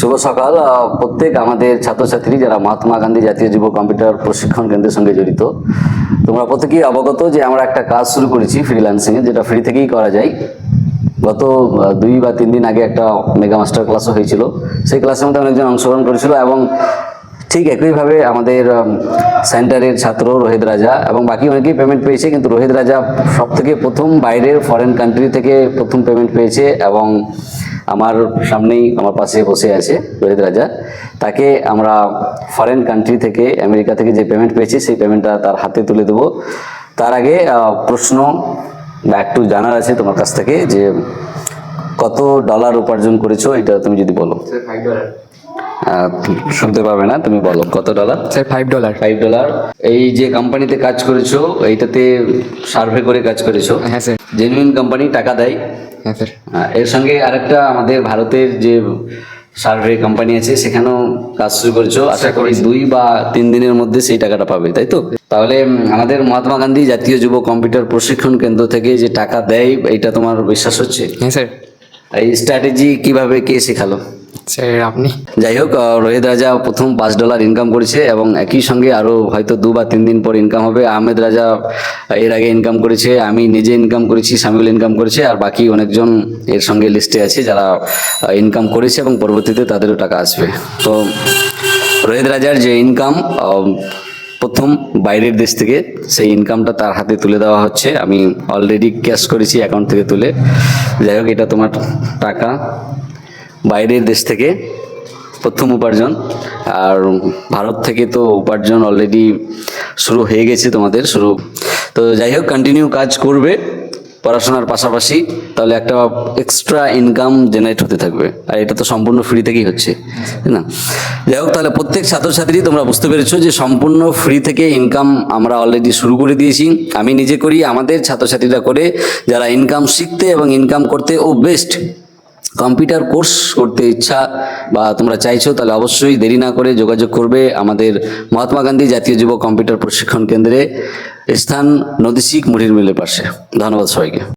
শুভ সকাল। প্রত্যেক আমাদের ছাত্রছাত্রী যারা মহাত্মা গান্ধী জাতীয় যুব কম্পিউটার প্রশিক্ষণ কেন্দ্রের সঙ্গে জড়িত, তোমরা প্রত্যেকেই অবগত যে আমরা একটা কাজ শুরু করেছি ফ্রিল্যান্সিং এ, যেটা ফ্রি থেকেই করা যায়। গত দুই বা তিন দিন আগে একটা মেগা মাস্টার ক্লাসও হয়েছিল। সেই ক্লাসের মধ্যে অনেকজন অংশগ্রহণ করেছিল এবং ঠিক একইভাবে আমাদের সেন্টারের ছাত্র রোহিত রাজা এবং বাকি অনেকেই পেমেন্ট পেয়েছে, কিন্তু রোহিত রাজা সব থেকে প্রথম বাইরের ফরেন কান্ট্রি থেকে প্রথম পেমেন্ট পেয়েছে এবং আমার সামনেই, আমার পাশে বসে আছে রোহিত রাজা। তাকে আমরা ফরেন কান্ট্রি থেকে, আমেরিকা থেকে যে পেমেন্ট পেয়েছি, সেই পেমেন্টটা তার হাতে তুলে দেবো। তার আগে প্রশ্ন বা একটু জানার আছে তোমার কাছ থেকে যে কত ডলার উপার্জন করেছ, এটা তুমি যদি বলো। শুনতে পাবে না তুমি বলো কত dollar sir five dollar five dollar এই যে কোম্পানিতে কাজ করেছ এইটাতে সার্ভে করে কাজ করেছ হ্যাঁ স্যার জেনুইন কোম্পানি টাকা দেয়। হ্যাঁ স্যার এর সঙ্গে আরেকটা আমাদের ভারতের যে সার্ভে কোম্পানি আছে সেখানেও কাজ শুরু করেছ। আশা করি দুই বা তিন দিনের মধ্যে সেই টাকাটা পাবে তাই তো? তাহলে আমাদের মহাত্মা গান্ধী জাতীয় যুব কম্পিউটার প্রশিক্ষণ কেন্দ্র থেকে যে টাকা দেয় এটা তোমার বিশ্বাস হচ্ছে? হ্যাঁ স্যার এই স্ট্র্যাটেজি কীভাবে কে শেখালো? স্যার আপনি। যাই হোক রোহিত রাজা প্রথম পাঁচ ডলার ইনকাম করেছে এবং একই সঙ্গে আরও হয়তো দু বা তিন দিন পর ইনকাম হবে। আহমেদ রাজা এর আগে ইনকাম করেছে, আমি নিজে ইনকাম করেছি, সামিউল ইনকাম করেছে, আর বাকি অনেকজন এর সঙ্গে লিস্টে আছে যারা ইনকাম করেছে এবং পরবর্তীতে তাদেরও টাকা আসবে। তো রোহিত রাজার যে ইনকাম প্রথম বাইরের দেশ থেকে সেই ইনকামটা তার হাতে তুলে দেওয়া হচ্ছে। আমি অলরেডি ক্যাশ করেছি অ্যাকাউন্ট থেকে তুলে। যাই হোক, এটা তোমার টাকা। বাইরের দেশ থেকে প্রথম উপার্জন। আর ভারত থেকে তো উপার্জন অলরেডি শুরু হয়ে গেছে তোমাদের, শুরু। তো যাই হোক কন্টিনিউ কাজ করবে, পড়াশোনার পাশাপাশি। তাহলে একটা এক্সট্রা ইনকাম জেনারেট হতে থাকবে। আর এটা তো সম্পূর্ণ ফ্রি থেকেই হচ্ছে, তাই না? যাই হোক, তাহলে প্রত্যেক ছাত্রছাত্রী, তোমরা বুঝতে পেরেছ যে সম্পূর্ণ ফ্রি থেকে ইনকাম আমরা অলরেডি শুরু করে দিয়েছি। আমি নিজে করি, আমাদের ছাত্রছাত্রীরা করে। যারা ইনকাম শিখতে এবং ইনকাম করতে, ও বেস্ট কম্পিউটার কোর্স করতে ইচ্ছা বা তোমরা চাইছো, তাহলে অবশ্যই দেরি না করে যোগাযোগ করবে আমাদের মহাত্মা গান্ধী জাতীয় যুব কম্পিউটার প্রশিক্ষণ কেন্দ্রে স্থান নদীশিক মুড়ির মিলের পাশে। ধন্যবাদ সবাইকে।